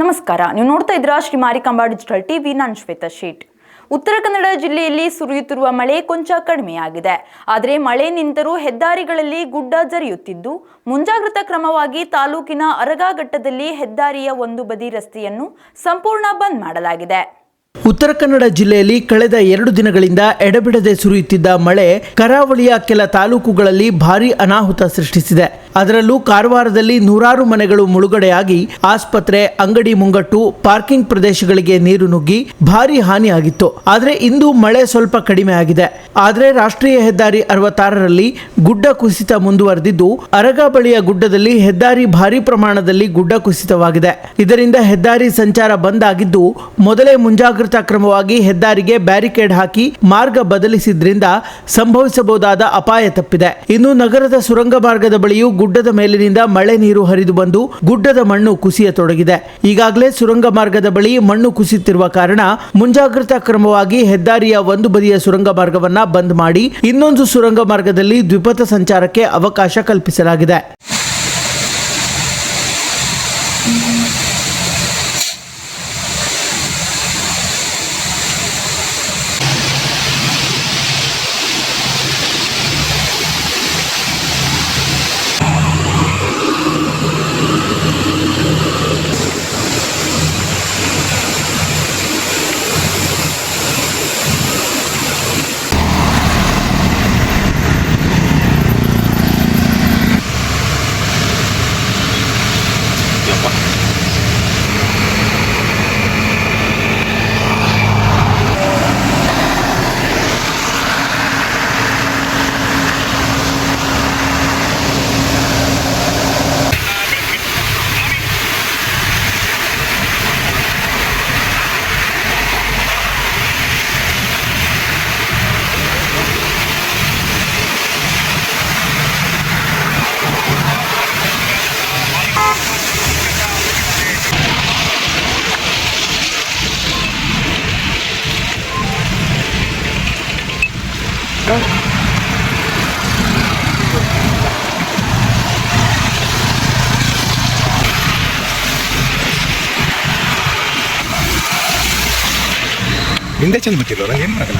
ನಮಸ್ಕಾರ. ನೀವು ನೋಡ್ತಾ ಇದ್ದೀರಾ ಶ್ರೀ ಮಾರಿಕಾಂಬಾ ಡಿಜಿಟಲ್ ಟಿವಿ. ನಾನು ಶ್ವೇತಾ ಶೇಟ್. ಉತ್ತರ ಕನ್ನಡ ಜಿಲ್ಲೆಯಲ್ಲಿ ಸುರಿಯುತ್ತಿರುವ ಮಳೆ ಕೊಂಚ ಕಡಿಮೆಯಾಗಿದೆ. ಆದರೆ ಮಳೆ ನಿಂತರೂ ಹೆದ್ದಾರಿಗಳಲ್ಲಿ ಗುಡ್ಡ ಜರಿಯುತ್ತಿದ್ದು, ಮುಂಜಾಗ್ರತಾ ಕ್ರಮವಾಗಿ ತಾಲೂಕಿನ ಅರಗಾಘಟ್ಟದಲ್ಲಿ ಹೆದ್ದಾರಿಯ ಒಂದು ಬದಿ ರಸ್ತೆಯನ್ನು ಸಂಪೂರ್ಣ ಬಂದ್ ಮಾಡಲಾಗಿದೆ. ಉತ್ತರ ಕನ್ನಡ ಜಿಲ್ಲೆಯಲ್ಲಿ ಕಳೆದ ಎರಡು ದಿನಗಳಿಂದ ಎಡಬಿಡದೆ ಸುರಿಯುತ್ತಿದ್ದ ಮಳೆ ಕರಾವಳಿಯ ಕೆಲ ತಾಲೂಕುಗಳಲ್ಲಿ ಭಾರೀ ಅನಾಹುತ ಸೃಷ್ಟಿಸಿದೆ. ಅದರಲ್ಲೂ ಕಾರವಾರದಲ್ಲಿ ನೂರಾರು ಮನೆಗಳು ಮುಳುಗಡೆಯಾಗಿ ಆಸ್ಪತ್ರೆ, ಅಂಗಡಿ ಮುಂಗಟ್ಟು, ಪಾರ್ಕಿಂಗ್ ಪ್ರದೇಶಗಳಿಗೆ ನೀರು ನುಗ್ಗಿ ಭಾರೀ ಹಾನಿಯಾಗಿತ್ತು. ಆದರೆ ಇಂದು ಮಳೆ ಸ್ವಲ್ಪ ಕಡಿಮೆ ಆಗಿದೆ. ಆದರೆ ರಾಷ್ಟ್ರೀಯ ಹೆದ್ದಾರಿ ಅರವತ್ತಾರರಲ್ಲಿ ಗುಡ್ಡ ಕುಸಿತ ಮುಂದುವರೆದಿದ್ದು, ಅರಗ ಬಳಿಯ ಗುಡ್ಡದಲ್ಲಿ ಹೆದ್ದಾರಿ ಭಾರಿ ಪ್ರಮಾಣದಲ್ಲಿ ಗುಡ್ಡ ಕುಸಿತವಾಗಿದೆ. ಇದರಿಂದ ಹೆದ್ದಾರಿ ಸಂಚಾರ ಬಂದ್ ಆಗಿದ್ದು, ಮೊದಲೇ ಮುಂಜಾಗ್ರತಾ ಕ್ರಮವಾಗಿ ಹೆದ್ದಾರಿಗೆ ಬ್ಯಾರಿಕೇಡ್ ಹಾಕಿ ಮಾರ್ಗ ಬದಲಿಸಿದ್ರಿಂದ ಸಂಭವಿಸಬಹುದಾದ ಅಪಾಯ ತಪ್ಪಿದೆ. ಇನ್ನು ನಗರದ ಸುರಂಗ ಮಾರ್ಗದ ಬಳಿಯೂ ಗುಡ್ಡದ ಮೇಲಿನಿಂದ ಮಳೆ ನೀರು ಹರಿದು ಬಂದು ಗುಡ್ಡದ ಮಣ್ಣು ಕುಸಿಯತೊಡಗಿದೆ. ಈಗಾಗಲೇ ಸುರಂಗ ಮಾರ್ಗದ ಬಳಿ ಮಣ್ಣು ಕುಸಿಯುತ್ತಿರುವ ಕಾರಣ ಮುಂಜಾಗ್ರತಾ ಕ್ರಮವಾಗಿ ಹೆದ್ದಾರಿಯ ಒಂದು ಬದಿಯ ಸುರಂಗ ಮಾರ್ಗವನ್ನ ಬಂದ್ ಮಾಡಿ ಇನ್ನೊಂದು ಸುರಂಗ ಮಾರ್ಗದಲ್ಲಿ ದ್ವಿಪಥ ಸಂಚಾರಕ್ಕೆ ಅವಕಾಶ ಕಲ್ಪಿಸಲಾಗಿದೆ. ಹಿಂದೆ ಚಂದ ಬಿಟ್ಟಿಲ್ಲ ನಂಗೆ ಏನು ಮಾಡಲ್ಲ